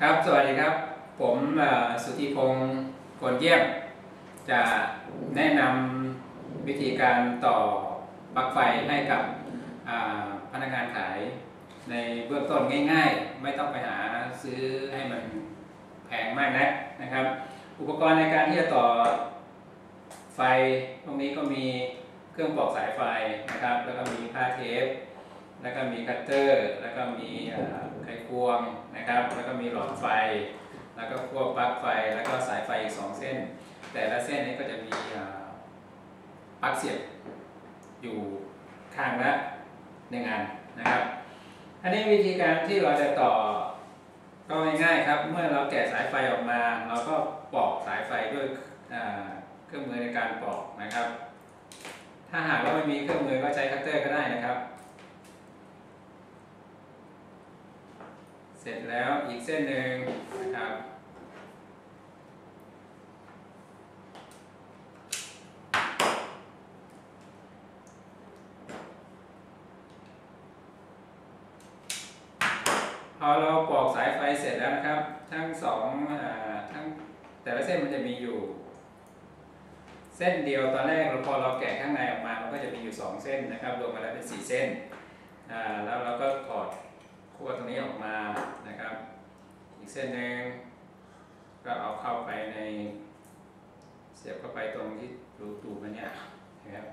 ครับ สวัสดีครับ ผมสุธิพงศ์กนเยี่ยม จะแนะนำวิธีการต่อปลั๊กไฟให้กับพนักงานขาย ในเบื้องต้นง่าย ๆ ไม่ต้องไปหาซื้อให้มันแพงมากนะนะครับ อุปกรณ์ในการที่จะต่อไฟตรงนี้ก็มีเครื่องปอกสายไฟนะครับ แล้วก็มีผ้าเทป แล้วก็มีคัตเตอร์ แล้วก็มี ไขควงนะครับ แล้วก็มีหลอดไฟ แล้วก็ขั้วปลั๊กไฟ แล้วก็สายไฟอีกสองเส้น แต่ละเส้นนี้ก็จะมีปลั๊กเสียบอยู่ข้างละหนึ่งอันนะครับ อันนี้วิธีการที่เราจะต่อก็ง่ายๆครับ เมื่อเราแกะสายไฟออกมา เราก็ปอกสายไฟด้วยเครื่องมือในการปอกนะครับ ถ้าหากว่าไม่มีเครื่องมือก็ใช้คัตเตอร์ก็ได้นะครับ เสร็จแล้วอีกเส้นหนึ่งนะครับพอเราปอกสายไฟเสร็จแล้วนะครับ ทั้งสองอทั้งแต่ละเส้นมันจะมีอยู่ เส้นเดียวตอนแรกเราพอเราแกะข้างในออกมามันก็จะมีอยู่ 2 เส้นนะครับรวมมาแล้วเป็น 4 เส้นแล้วเราก็ถอด ขั้วตรงนี้ออกมานะครับ อีกเส้นหนึ่งก็เอาเข้าไปใน เสียบเข้าไปตรงที่รูตูมันเนี่ยนะครับ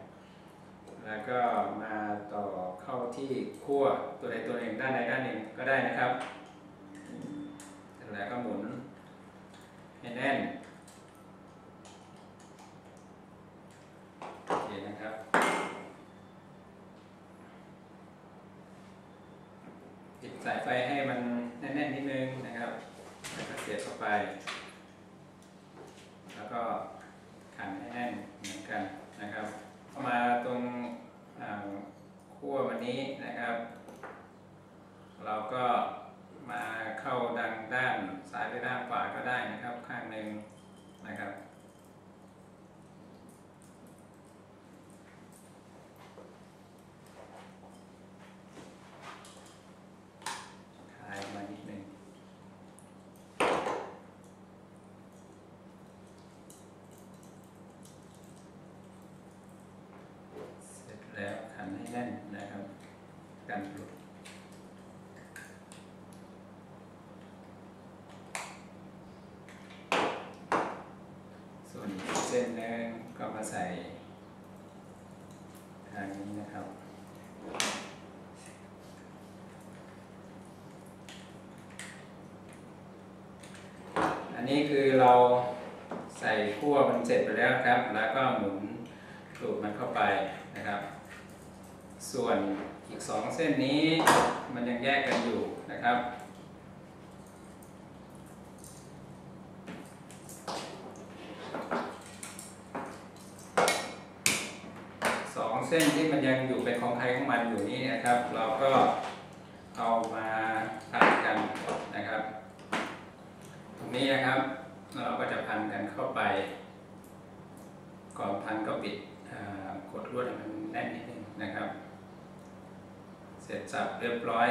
แล้วก็มาต่อเข้าที่ขั้วตัวใดตัวหนึ่งด้านใดด้านหนึ่งก็ได้นะครับ แล้วก็หมุนให้แน่นโอเคนะครับปิด สายไฟให้มันแน่นๆนิดนึงนะครับแล้วก็เสียบเข้าไป แล้วก็ขันให้แน่นเหมือนกันนะครับเข้ามาตรงขั้ววันนี้นะครับ เราก็มาเข้าดังด้านซ้ายหรือด้านขวาก็ได้นะครับ ข้างหนึ่งนะครับ คลายออกมานิดนึง เสร็จแล้ว แน่นนะครับกันหลุดส่วนเส้นนึงก็มาใส่ทางนี้นะครับอันนี้คือเราใส่ขั้วมันเสร็จไปแล้วครับ แล้วก็หมุนสูบมันเข้าไปนะครับ ส่วนอีกสองเส้นนี้มันยังแยกกันอยู่นะครับสองเส้นที่มันยังอยู่เป็นของใครของมันอยู่นี้นะครับ เราก็เอามาพันกันนะครับ ตรงนี้นะครับเราก็จะพันกันเข้าไป ก่อนพันก็ปิดกดลวดให้มันแน่นนิดนึงนะครับ ร็จสับเรียบร้อย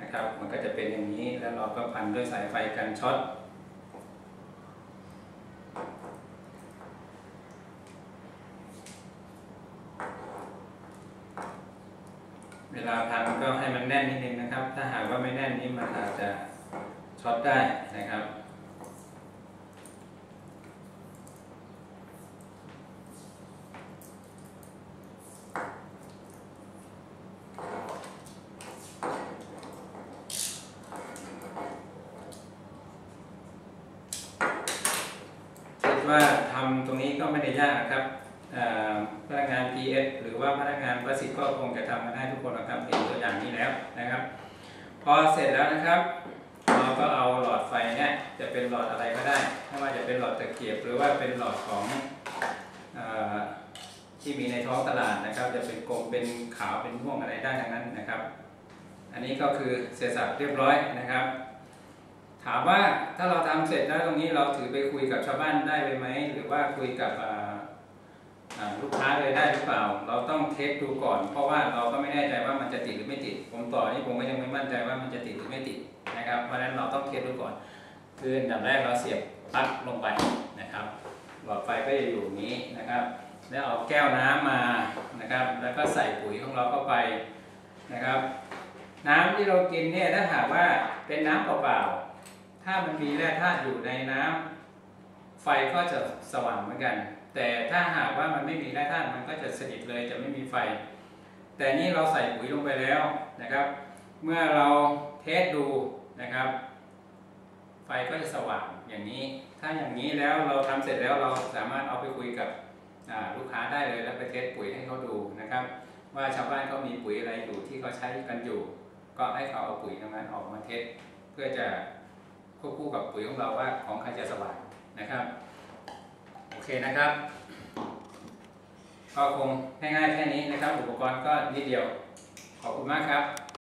นะครับ มันก็จะเป็นอย่างนี้แล้วเราก็พันด้วยสายไฟกันช็อตเวลาพันก็ให้มันแน่นนิดนึงนะครับ ถ้าหากว่าไม่แน่นนี้มันอาจจะช็อตได้นะครับ ดว่าทำตรงนี้ก็ไม่ได้ยากครับพนักงาน PS หรือว่าพนักงานประสิทธิ์ก็คงจะทำกันได้ทุกคนนะครับเห็นตัวอย่างนี้แล้วนะครับ พอเสร็จแล้วนะครับ เราก็เอาหลอดไฟเนี่ยจะเป็นหลอดอะไรก็ได้ไม่ว่าจะเป็นหลอดตะเกียบ หรือว่าเป็นหลอดของอที่มีในท้องตลาดนะครับ จะเป็นกลมเป็นขาวเป็นม่วงอะไรได้ทั้งนั้นนะครับ อันนี้ก็คือเสร็จสับเรียบร้อยนะครับ ถามว่าถ้าเราทำเสร็จแล้วตรงนี้เราถือไปคุยกับชาวบ้านได้เลยไหมหรือว่าคุยกับลูกค้าเลยได้หรือเปล่า เราต้องเทสดูก่อน เพราะว่าเราก็ไม่แน่ใจว่ามันจะติดหรือไม่ติด ผมต่อนี่ผมก็ยังไม่มั่นใจว่ามันจะติดหรือไม่ติดนะครับ เพราะฉะนั้นเราต้องเทสดูก่อน คืออันดับแรกเราเสียบปลั๊กลงไปนะครับ หลอดไฟก็จะอยู่นี้นะครับ แล้วเอาแก้วน้ำมานะครับ แล้วก็ใส่ปุ๋ยของเราเข้าไปนะครับ น้ำที่เรากินเนี่ยถ้าหากว่าเป็นน้ำเปล่าๆ ถ้ามันมีแร่ธาตุอยู่ในน้ำไฟก็จะสว่างเหมือนกัน แต่ถ้าหากว่ามันไม่มีแร่ธาตุมันก็จะสนิทเลยจะไม่มีไฟ แต่นี่เราใส่ปุ๋ยลงไปแล้วนะครับ เมื่อเราเทสดูนะครับ ไฟก็จะสว่างอย่างนี้ ถ้าอย่างนี้แล้วเราทำเสร็จแล้วเราสามารถเอาไปคุยกับลูกค้าได้เลยแล้วไปเทสปุ๋ยให้เขาดูนะครับ ว่าชาวบ้านเขามีปุ๋ยอะไรอยู่ที่เขาใช้กันอยู่ ก็ให้เขาเอาปุ๋ยตรงนั้นออกมาเทสเพื่อจะ ควบคู่กับปุ๋ยของเราว่าของใครจะสว่างนะครับโอเคนะครับก็คงง่ายๆแค่นี้นะครับ อุปกรณ์ก็นิดเดียว ขอบคุณมากครับ